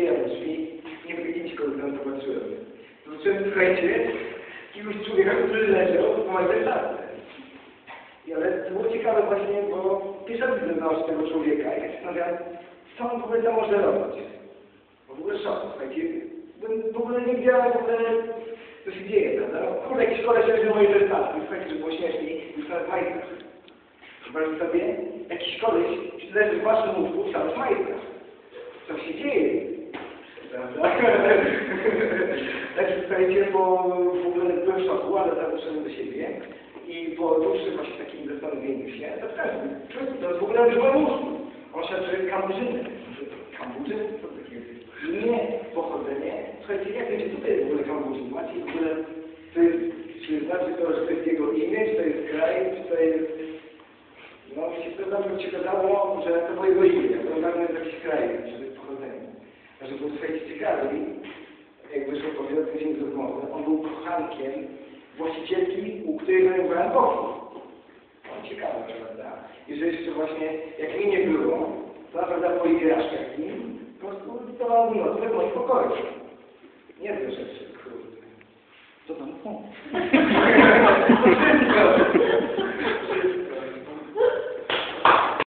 otwieram drzwi, nie wyjdziecie, kogo tam zobaczyłem. Zobaczyłem, słuchajcie, jakiegoś człowieka, który leżał w manifestacji. I ale to było ciekawe właśnie, bo pierwszy raz naocznie tego człowieka i zastanawiam, co on w ogóle tam może robić. Bo w ogóle szok, słuchajcie, w ogóle nie wiedziałem w ogóle, co się dzieje, prawda? No, kurde, jakiś koleś leży na mojej stacji, słuchajcie, żeby było śmieszniej, już na majtkach. Wyobraźcie sobie, jakiś koleś leży w waszym łóżku w samych majtkach. Co się dzieje? Słuchajcie, bo w ogóle byłem w szoku, ale doszedłem do siebie i po dłuższym właśnie takim zastanowieniu się, to wtedy, to jest w ogóle w moim łóżku. On się nazywa kamburzyny. Kamburzyn? Co to jest? Nie, pochodzenie. Słuchajcie, jak wiecie, tutaj jest w ogóle kamburzyn? Macie w ogóle, to jest, czy znaczy to, że to jest jego imię, czy to jest kraj, czy to jest no mi się to dobrze przekazało, że to było jego imię, to jest jakiś kraj, czy to jest pochodzenie. Także było słuchajcie ciekawi, jak wyszło powiedział później z rozmowy, on był kochankiem właścicielki, u której zajmowałem pokój. No ciekawe, prawda? I że jeszcze właśnie, jak mi nie było, to naprawdę po igraszkach z nim, po prostu dawała mu nockę w moim pokoju. Niezłe rzeczy.